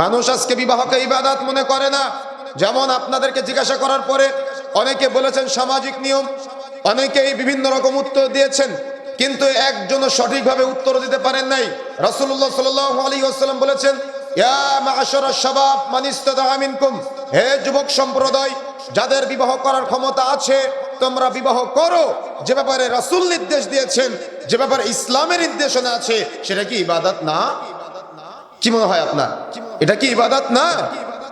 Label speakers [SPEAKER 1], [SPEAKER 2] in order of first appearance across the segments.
[SPEAKER 1] মানুষ আজকে বিবাহকে ইবাদাত মনে করে না। যেমন আপনাদেরকে জিজ্ঞাসা করার পরে অনেকে বলেছেন সামাজিক নিয়ম, অনেকেই বিভিন্ন রকম উত্তর দিয়েছেন, কিন্তু একজনও সঠিকভাবে উত্তর দিতে পারেন নাই। রাসূলুল্লাহ সাল্লাল্লাহু আলাইহি ওয়াসাল্লাম বলেছেন হে যুবক সম্প্রদায়, যাদের বিবাহ করার ক্ষমতা আছে, তোমরা বিবাহ করো। যে ব্যাপারে রাসূল নির্দেশ দিয়েছেন, যে ব্যাপারে ইসলামের নির্দেশনা আছে, সেটা কি ইবাদত না? কি মনে হয় আপনার? এটা কি ইবাদাত? না।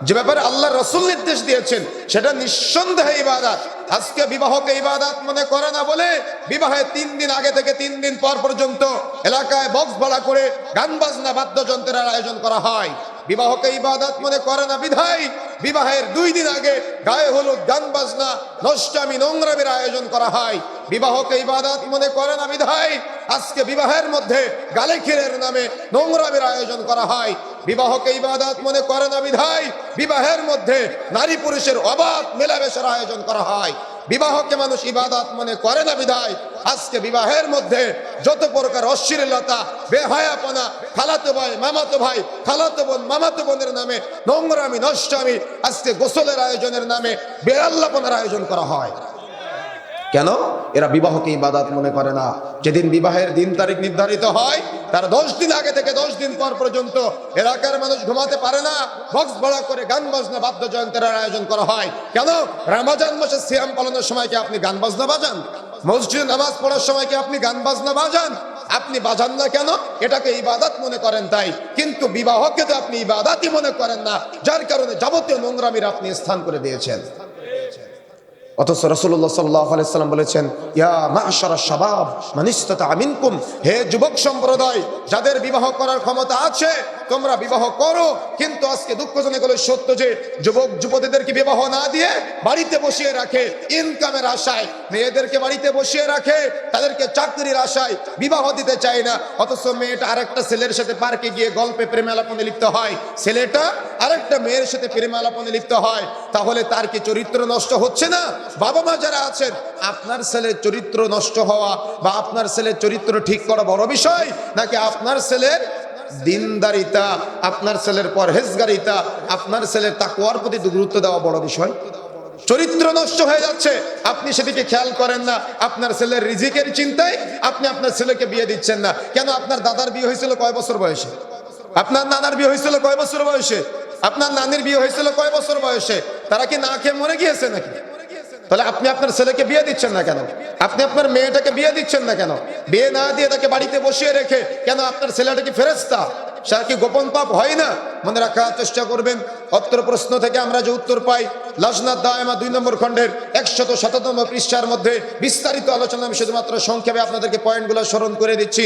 [SPEAKER 1] যে ব্যাপারে আল্লাহ রসুল নির্দেশ দিয়েছেন, সেটা নিঃসন্দেহে ইবাদাত। আজকে বিবাহকে ইবাদাত মনে করে না বলে বিবাহে তিন দিন আগে থেকে তিন দিন পর পর্যন্ত এলাকায় বক্স ভাড়া করে গান বাজনা বাদ্যযন্ত্রের আয়োজন করা হয়। বিবাহকে ইবাদত মনে করে না বিধায় বিবাহের দুই দিন আগে গায়ে হলুদ, গান বাজনা, নষ্টামি, নোংরামের আয়োজন করা হয়। বিবাহকে ইবাদত মনে করে না বিধায় আজকে বিবাহের মধ্যে গালে ক্ষীরের নামে নোংরামের আয়োজন করা হয়। বিবাহকে ইবাদত মনে করে না বিধায় বিবাহের মধ্যে নারী পুরুষের অবাধ মেলামেশার আয়োজন করা হয়। বিবাহকে মানুষ ইবাদত মনে করে না বিদায় আজকে বিবাহের মধ্যে যত প্রকার অশ্লীলতা, বেহায়াপনা, খালাতো ভাই, মামাতো ভাই, খালাতো বোন, মামাতো বোনের নামে নোংরামি, নষ্টামি আজকে গোসলের আয়োজনের নামে বেআল্লাপনার আয়োজন করা হয়। কেন? এরা বিবাহকে ইবাদত মনে করে না। যেদিন বিবাহের দিন তারিখ নির্ধারিত হয়, তার দশ দিন আগে থেকে দশ দিন পর পর্যন্ত এলাকার মানুষ ঘুমাতে পারে না। বক্স ভাড়া করে গান বাজনা, বাদ্যযন্ত্রের আয়োজন করা হয়। কেন? রামাজান মাসে সিয়াম পালনের সময় কি আপনি গান বাজনা বাজান? মসজিদ নামাজ পড়ার সময় কি আপনি গান বাজনা বাজান? আপনি বাজান না কেন? এটাকে ইবাদত মনে করেন তাই। কিন্তু বিবাহকে তো আপনি ইবাদাতই মনে করেন না। যার কারণে যাবতীয় নোংরামির আপনি স্থান করে দিয়েছেন। অথচ রসুল্লাহ সাল্লাহ আলাইসাল্লাম বলেছেন, ইয়া মাশারা শাবাব মানিস্তাতা আমিনকুম হে যুবক সম্প্রদায়, যাদের বিবাহ করার ক্ষমতা আছে, তোমরা বিবাহ করো। কিন্তু আজকে দুঃখজনক হলো সত্য যে, যুবক যুবতীদেরকে বিবাহ না দিয়ে বাড়িতে বসিয়ে রাখে ইনকামের আশায়। মেয়েদেরকে বাড়িতে বসিয়ে রাখে, তাদেরকে চাকরির আশায় বিবাহ দিতে চায় না। অথচ মেয়েটা আরেকটা ছেলের সাথে পার্কে গিয়ে গল্পে প্রেম আলাপনে লিপ্ত হয়। ছেলেটা আরেকটা মেয়ের সাথে প্রেম আলাপনে লিপ্ত হয়, তাহলে তার কি চরিত্র নষ্ট হচ্ছে না? বাবা মা যারা আছেন, আপনার ছেলের চরিত্র নষ্ট হওয়া বা আপনার ছেলের চরিত্র ঠিক করা বড় বিষয়, নাকি আপনার ছেলের দিনদারিতা, আপনার ছেলের পরহেজগারিতা, আপনার ছেলের তাকুয়ার প্রতি গুরুত্ব দেওয়া বড় বিষয়? চরিত্র নষ্ট হয়ে যাচ্ছে, আপনি সেদিকে খেয়াল করেন না, আপনার ছেলের রিজিকের চিন্তায় আপনি আপনার ছেলেকে বিয়ে দিচ্ছেন না। কেন আপনার দাদার বিয়ে হয়েছিল কয় বছর বয়সে? আপনার নানার বিয়ে হয়েছিল কয় বছর বয়সে? আপনার নানির বিয়ে হয়েছিল কয় বছর বয়সে? তারা কি না খেয়ে মরে গিয়েছে নাকি? তাহলে আপনি আপনার ছেলেকে বিয়ে দিচ্ছেন না কেন? আপনি আপনার মেয়েটাকে বিয়ে দিচ্ছেন না কেন? বিয়ে না দিয়ে তাকে বাড়িতে বসিয়ে রেখে কেন আপনার ছেলেটা কি ফেরেস্তা সে কি গোপন পাপ হয় না? মনে রাখার চেষ্টা করবেন। অত্র প্রশ্ন থেকে আমরা যে উত্তর পাই লাজনাথ দায়মা দুই নম্বর খণ্ডের একশত শততম পৃষ্ঠার মধ্যে বিস্তারিত আলোচনা আমি শুধুমাত্র সংক্ষেপে আপনাদেরকে পয়েন্টগুলো স্মরণ করে দিচ্ছি।